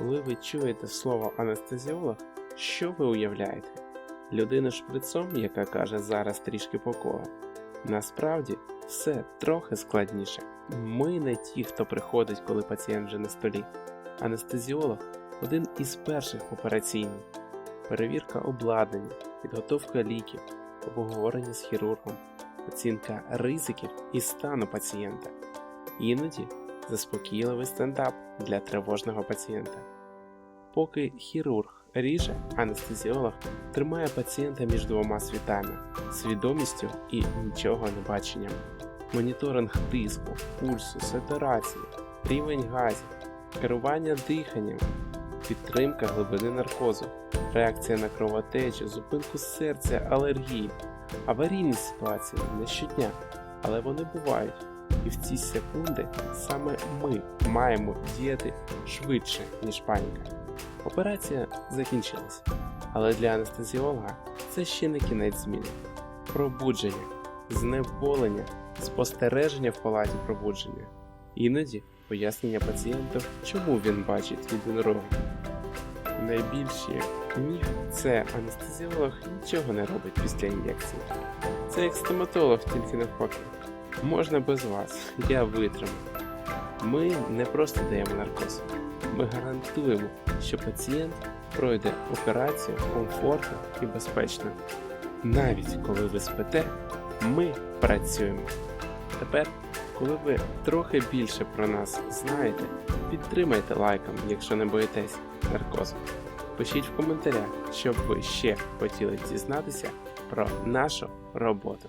Коли ви чуєте слово анестезіолог, що ви уявляєте? Людина шприцом, яка каже зараз трішки покола. Насправді все трохи складніше. Ми не ті, хто приходить, коли пацієнт вже на столі. Анестезіолог один із перших в операційній. Перевірка обладнання, підготовка ліків, обговорення з хірургом, оцінка ризиків і стану пацієнта. Іноді заспокійливий стендап для тривожного пацієнта. Поки хірург ріже, анестезіолог тримає пацієнта між двома світами свідомістю і нічого не баченням. Моніторинг тиску, пульсу, сатурації, рівень газів, керування диханням, підтримка глибини наркозу, реакція на кровотечу, зупинку серця, алергії, аварійні ситуації не щодня, але вони бувають. І в ці секунди саме ми маємо діяти швидше, ніж паніка. Операція закінчилась, але для анестезіолога це ще не кінець зміни. Пробудження, зневолення, спостереження в палаті пробудження, іноді пояснення пацієнту, чому він бачить єдинорога. Найбільший міф це анестезіолог нічого не робить після ін'єкції. Це як стоматолог, тільки навпаки. Можна без вас, я витримаю. Ми не просто даємо наркоз, ми гарантуємо, що пацієнт пройде операцію комфортно і безпечно. Навіть коли ви спите, ми працюємо. Тепер, коли ви трохи більше про нас знаєте, підтримайте лайком, якщо не боїтесь наркозу. Пишіть в коментарях, щоб ви ще хотіли дізнатися про нашу роботу.